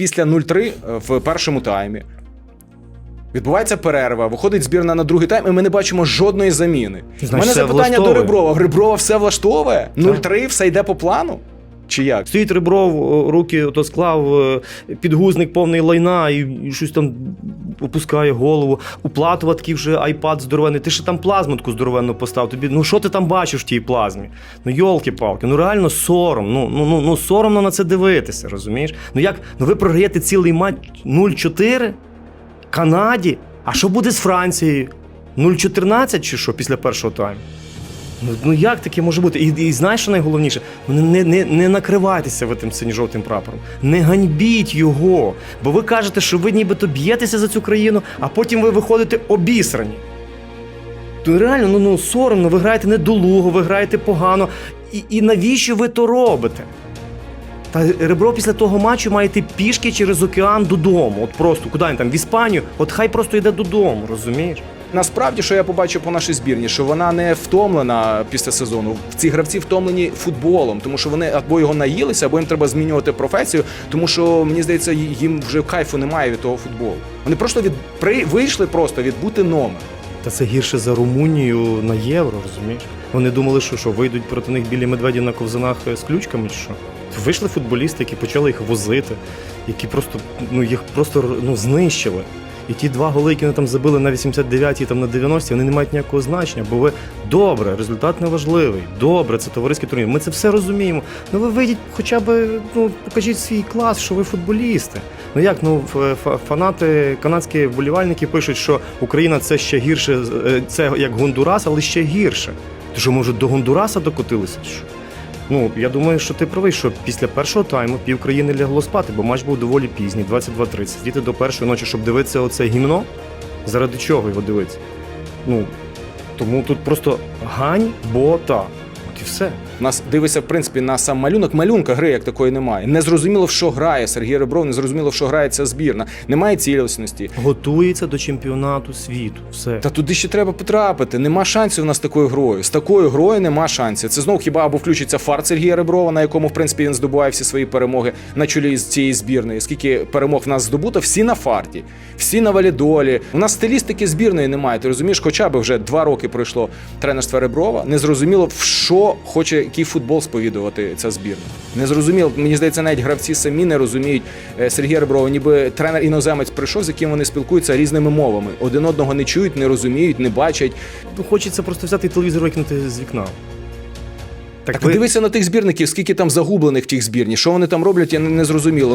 після 0-3 в першому таймі. Відбувається перерва, виходить збірна на другий тайм, і ми не бачимо жодної заміни. У мене запитання до Риброва. Реброва все влаштовує? 0-3, все йде по плану? Чи як? Стоїть Рибров, руки то склав, е, підгузник повний лайна і щось там опускає голову. У такий вже айпад здоровенний. Ти ще там плазмутку здоровенну постав. Тобі, ну що ти там бачиш в тій плазмі? Ну йолки-палки, ну реально сором. Ну, ну, ну, ну соромно на це дивитися, розумієш? Ну як? Ну ви програєте цілий матч 0-4 Канаді. А що буде з Францією? 0-14 чи що після першого тайму? Ну, ну як таке може бути? І, і знаєш, що найголовніше? Ну, Не, не, не накривайтеся ви тим синьо-жовтим прапором. Не ганьбіть його. Бо ви кажете, що ви нібито б'єтеся за цю країну, а потім ви виходите обісрані. То реально, ну, ну соромно, ви граєте недолуго, ви граєте погано. І, і навіщо ви то робите? Та ребро після того матчу має йти пішки через океан додому. От просто куди він там? В Іспанію? От хай просто йде додому, розумієш? Насправді, що я побачив по нашій збірні, що вона не втомлена після сезону. Ці гравці втомлені футболом, тому що вони або його наїлися, або їм треба змінювати професію, тому що мені здається, їм вже кайфу немає від того футболу. Вони просто від при вийшли просто від бути номер. Та це гірше за Румунію на євро, розумієш? Вони думали, що що вийдуть проти них білі медведі на ковзанах е, з ключками, чи що? Вийшли футболісти, які почали їх возити, які просто ну їх просто ну знищили. І ті два голи, які вони там забили на 89-й, там на 90-й, вони не мають ніякого значення, бо ви добре, результат не важливий. Добре, це товариський турнір. Ми це все розуміємо. Ну ви вийдіть, хоча б ну покажіть свій клас, що ви футболісти. Ну як ну фанати канадські вболівальники пишуть, що Україна це ще гірше, е, це як Гондурас, але ще гірше. То що може до Гондураса докотилися? Що? Ну я думаю, що ти правий, що після першого тайму пів країни лягло спати, бо матч був доволі пізній, 22.30. Діти до першої ночі, щоб дивитися оце гімно. Заради чого його дивитися? Ну тому тут просто гань, бота. От і все. У нас дивиться, в принципі, на сам малюнок. Малюнка гри як такої немає. Не зрозуміло, в що грає Сергій Ребров, не зрозуміло, в що грає ця збірна. Немає цілісності. Готується до чемпіонату світу. Все. Та туди ще треба потрапити. Нема шансів у нас такою грою. З такою грою нема шансів. Це знову хіба або включиться фарт Сергія Реброва, на якому, в принципі, він здобуває всі свої перемоги на чолі з цієї збірної. Скільки перемог в нас здобуто, всі на фарті, всі на валідолі. У нас стилістики збірної немає. Ти розумієш, хоча б вже два роки пройшло тренерство Реброва. Не зрозуміло, в що хоче який футбол сповідувати ця збірна. Не зрозуміло. Мені здається, навіть гравці самі не розуміють е, Сергія Реброва, ніби тренер іноземець прийшов, з яким вони спілкуються різними мовами. Один одного не чують, не розуміють, не бачать. Хочеться просто взяти телевізор викинути з вікна. Так, подивися на тих збірників, скільки там загублених в тих збірні, що вони там роблять, я не, не зрозуміло.